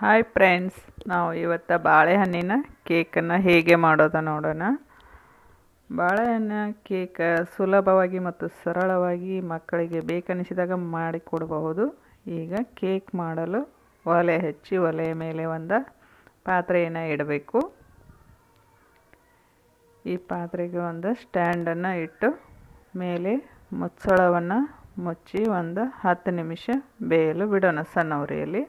Hi friends ನಾವು ಇವತ್ತು ಬಾಳೆಹಣ್ಣಿನ ಕೇಕನ್ನು ಹೇಗೆ ಮಾಡೋದು ನೋಡೋಣ. ಬಾಳೆಹಣ್ಣ ಕೇಕ್ ಸುಲಭವಾಗಿ ಮತ್ತು ಸರಳವಾಗಿ ಮಕ್ಕಳಿಗೆ ಬೇಕನಿಸಿದಾಗ ಮಾಡಿಕೊಡಬಹುದು ಈಗ ಕೇಕ್ ಮಾಡಲು ಒಲೆ ಹಚ್ಚಿ ಒಲೆಯ ಮೇಲೆ ಒಂದು ಪಾತ್ರೆಯನ್ನು ಇಡಬೇಕು. ಈ ಪಾತ್ರೆಗೆ ಒಂದು ಸ್ಟ್ಯಾಂಡನ್ನು ಇಟ್ಟು ಮೇಲೆ ಮುಚ್ಚಳವನ್ನು ಮುಚ್ಚಿ ಒಂದು ಹತ್ತು ನಿಮಿಷ ಬೇಯಲು ಬಿಡೋಣ ಸಣ್ಣ ಉರಿಯಲ್ಲಿ.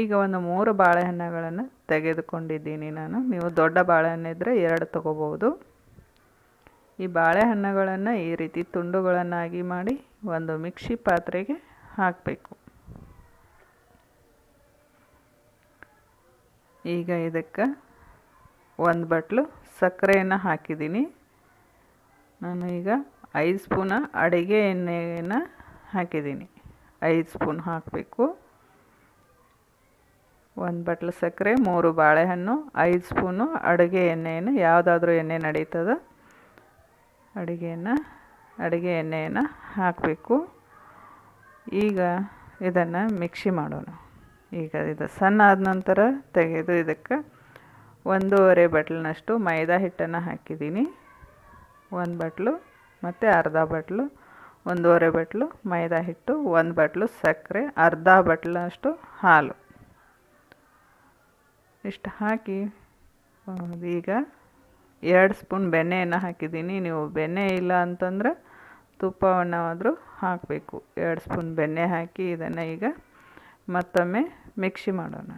ಈಗ ಒಂದು ಮೂರು ಬಾಳೆಹಣ್ಣುಗಳನ್ನು ತೆಗೆದುಕೊಂಡಿದ್ದೀನಿ ನಾನು. ನೀವು ದೊಡ್ಡ ಬಾಳೆಹಣ್ಣು ಇದ್ದರೆ ಎರಡು ತಗೋಬೋದು ಈ ಬಾಳೆಹಣ್ಣುಗಳನ್ನು ಈ ರೀತಿ ತುಂಡುಗಳನ್ನಾಗಿ ಮಾಡಿ ಒಂದು ಮಿಕ್ಸಿ ಪಾತ್ರೆಗೆ ಹಾಕಬೇಕು. ಈಗ ಇದಕ್ಕೆ ಒಂದು ಬಟ್ಲು ಸಕ್ಕರೆಯನ್ನು ಹಾಕಿದ್ದೀನಿ. ನಾನು ಈಗ ಐದು ಸ್ಪೂನ ಅಡುಗೆ ಎಣ್ಣೆಯನ್ನು ಹಾಕಿದ್ದೀನಿ. ಐದು ಸ್ಪೂನ್ ಹಾಕಬೇಕು. ಒಂದು ಬಟ್ಲು ಸಕ್ಕರೆ, ಮೂರು ಬಾಳೆಹಣ್ಣು, ಐದು ಸ್ಪೂನು ಅಡುಗೆ ಎಣ್ಣೆಯನ್ನು, ಯಾವುದಾದ್ರೂ ಎಣ್ಣೆ ನಡೀತದೆ. ಅಡುಗೆಯನ್ನು, ಅಡುಗೆ ಎಣ್ಣೆಯನ್ನು ಹಾಕಬೇಕು. ಈಗ ಇದನ್ನು ಮಿಕ್ಸಿ ಮಾಡೋಣ. ಈಗ ಇದು ಸಣ್ಣ ಆದ ನಂತರ ತೆಗೆದು ಇದಕ್ಕೆ ಒಂದೂವರೆ ಬಟ್ಲಿನಷ್ಟು ಮೈದಾ ಹಿಟ್ಟನ್ನು ಹಾಕಿದ್ದೀನಿ. ಒಂದು ಬಟ್ಲು ಮತ್ತು ಅರ್ಧ ಬಟ್ಲು, ಒಂದೂವರೆ ಬಟ್ಲು ಮೈದಾ ಹಿಟ್ಟು, ಒಂದು ಬಟ್ಲು ಸಕ್ಕರೆ, ಅರ್ಧ ಬಟ್ಲಿನಷ್ಟು ಹಾಲು. ಇಷ್ಟು ಹಾಕಿ ಈಗ ಎರಡು ಸ್ಪೂನ್ ಬೆಣ್ಣೆಯನ್ನು ಹಾಕಿದ್ದೀನಿ. ನೀವು ಬೆಣ್ಣೆ ಇಲ್ಲ ಅಂತಂದ್ರೆ ತುಪ್ಪವನ್ನಾದರೂ ಹಾಕಬೇಕು. ಎರಡು ಸ್ಪೂನ್ ಬೆಣ್ಣೆ ಹಾಕಿ ಇದನ್ನು ಈಗ ಮತ್ತೊಮ್ಮೆ ಮಿಕ್ಸಿ ಮಾಡೋಣ.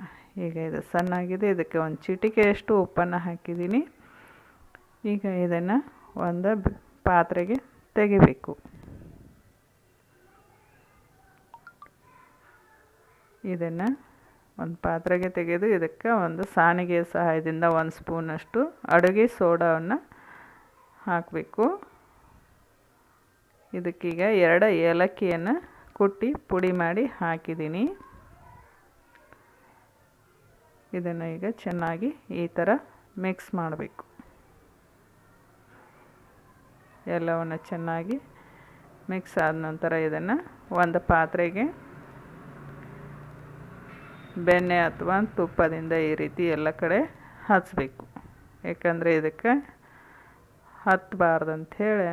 ಈಗ ಇದು ಸಣ್ಣಾಗಿದೆ. ಇದಕ್ಕೆ ಒಂದು ಚಿಟಿಕೆಯಷ್ಟು ಉಪ್ಪನ್ನು ಹಾಕಿದ್ದೀನಿ. ಈಗ ಇದನ್ನು ಒಂದು ಪಾತ್ರೆಗೆ ತೆಗಿಬೇಕು. ಇದನ್ನು ಒಂದು ಪಾತ್ರೆಗೆ ತೆಗೆದು ಇದಕ್ಕೆ ಒಂದು ಸಾಣಿಗೆ ಸಹಾಯದಿಂದ ಒಂದು ಸ್ಪೂನಷ್ಟು ಅಡುಗೆ ಸೋಡಾವನ್ನು ಹಾಕಬೇಕು. ಇದಕ್ಕೀಗ ಎರಡು ಏಲಕ್ಕಿಯನ್ನು ಕುಟ್ಟಿ ಪುಡಿ ಮಾಡಿ ಹಾಕಿದ್ದೀನಿ. ಇದನ್ನು ಈಗ ಚೆನ್ನಾಗಿ ಈ ಥರ ಮಿಕ್ಸ್ ಮಾಡಬೇಕು. ಎಲ್ಲವನ್ನು ಚೆನ್ನಾಗಿ ಮಿಕ್ಸ್ ಆದ ನಂತರ ಇದನ್ನು ಒಂದು ಪಾತ್ರೆಗೆ ಬೆಣ್ಣೆ ಅಥವಾ ತುಪ್ಪದಿಂದ ಈ ರೀತಿ ಎಲ್ಲ ಕಡೆ ಹಚ್ಚಬೇಕು ಯಾಕಂದರೆ ಇದಕ್ಕೆ ಹತ್ತಬಾರ್ದಂಥೇಳಿ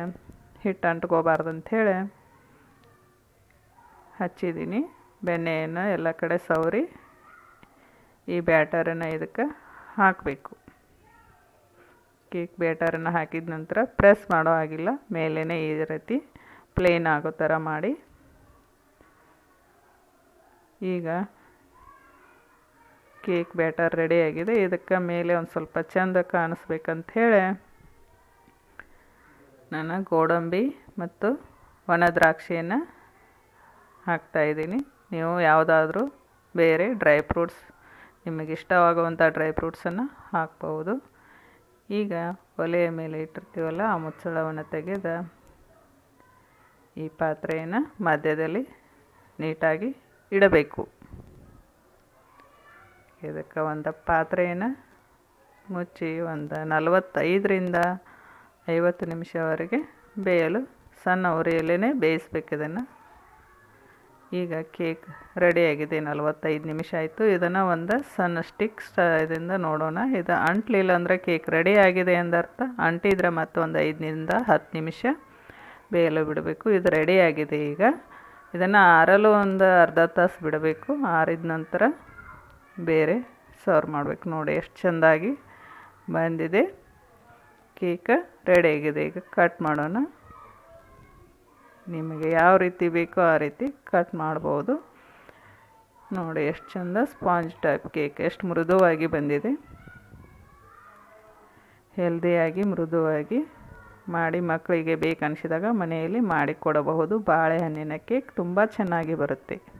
ಹಿಟ್ಟು ಅಂಟ್ಕೋಬಾರ್ದಂಥೇಳಿ ಹಚ್ಚಿದ್ದೀನಿ. ಬೆಣ್ಣೆಯನ್ನು ಎಲ್ಲ ಕಡೆ ಸವರಿ ಈ ಬ್ಯಾಟರನ್ನು ಇದಕ್ಕೆ ಹಾಕಬೇಕು. ಕೇಕ್ ಬ್ಯಾಟರನ್ನು ಹಾಕಿದ ನಂತರ ಪ್ರೆಸ್ ಮಾಡೋ ಆಗಿಲ್ಲ ಮೇಲೇ ಈ ರೀತಿ ಪ್ಲೇನ್ ಆಗೋ ಥರ ಮಾಡಿ. ಈಗ ಕೇಕ್ ಬ್ಯಾಟರ್ ರೆಡಿಯಾಗಿದೆ ಇದಕ್ಕೆ ಮೇಲೆ ಒಂದು ಸ್ವಲ್ಪ ಚೆಂದ ಕಾಣಿಸ್ಬೇಕಂಥೇಳಿ ನಾನು ಗೋಡಂಬಿ ಮತ್ತು ಒಣ ದ್ರಾಕ್ಷಿಯನ್ನು ಹಾಕ್ತಾಯಿದ್ದೀನಿ ನೀವು ಯಾವುದಾದ್ರೂ ಬೇರೆ ಡ್ರೈ ಫ್ರೂಟ್ಸ್, ನಿಮಗೆ ಇಷ್ಟವಾಗುವಂಥ ಡ್ರೈ ಫ್ರೂಟ್ಸನ್ನು ಹಾಕ್ಬೋದು ಈಗ ಒಲೆಯ ಮೇಲೆ ಇಟ್ಟಿರ್ತೀವಲ್ಲ, ಆ ಮುಚ್ಚಳವನ್ನು ತೆಗೆದ ಈ ಪಾತ್ರೆಯನ್ನು ಮಧ್ಯದಲ್ಲಿ ನೀಟಾಗಿ ಇಡಬೇಕು. ಇದಕ್ಕೆ ಒಂದು ಪಾತ್ರೆಯನ್ನು ಮುಚ್ಚಿ ಒಂದು ನಲವತ್ತೈದರಿಂದ ಐವತ್ತು ನಿಮಿಷವರೆಗೆ ಬೇಯಲು ಸಣ್ಣ ಉರಿಯಲ್ಲೇ ಬೇಯಿಸ್ಬೇಕು ಇದನ್ನು. ಈಗ ಕೇಕ್ ರೆಡಿಯಾಗಿದೆ, ನಲವತ್ತೈದು ನಿಮಿಷ ಆಯಿತು. ಇದನ್ನು ಒಂದು ಸಣ್ಣ ಸ್ಟಿಕ್ ಇದರಿಂದ ನೋಡೋಣ. ಇದು ಅಂಟ್ಲಿಲ್ಲ ಅಂದರೆ ಕೇಕ್ ರೆಡಿ ಆಗಿದೆ ಎಂದರ್ಥ. ಅಂಟಿದ್ರೆ ಮತ್ತೊಂದು ಐದರಿಂದ ಹತ್ತು ನಿಮಿಷ ಬೇಯಲು ಬಿಡಬೇಕು. ಇದು ರೆಡಿಯಾಗಿದೆ ಈಗ. ಇದನ್ನು ಆರಲು ಒಂದು ಅರ್ಧ ತಾಸು ಬಿಡಬೇಕು. ಆರಿದ ನಂತರ ಬೇರೆ ಸರ್ವ್ ಮಾಡಬೇಕು. ನೋಡಿ ಎಷ್ಟು ಚೆಂದಾಗಿ ಬಂದಿದೆ. ಕೇಕ ರೆಡಿಯಾಗಿದೆ ಈಗ ಕಟ್ ಮಾಡೋಣ. ನಿಮಗೆ ಯಾವ ರೀತಿ ಬೇಕೋ ಆ ರೀತಿ ಕಟ್ ಮಾಡ್ಬೋದು. ನೋಡಿ ಎಷ್ಟು ಚಂದ ಸ್ಪಾಂಜ್ ಟೈಪ್ ಕೇಕ್. ಎಷ್ಟು ಮೃದುವಾಗಿ ಬಂದಿದೆ. ಹೆಲ್ದಿಯಾಗಿ ಮೃದುವಾಗಿ ಮಾಡಿ ಮಕ್ಕಳಿಗೆ ಬೇಕನ್ನಿಸಿದಾಗ ಮನೆಯಲ್ಲಿ ಮಾಡಿಕೊಡಬಹುದು ಬಾಳೆಹಣ್ಣಿನ ಕೇಕ್ ತುಂಬ ಚೆನ್ನಾಗಿ ಬರುತ್ತೆ.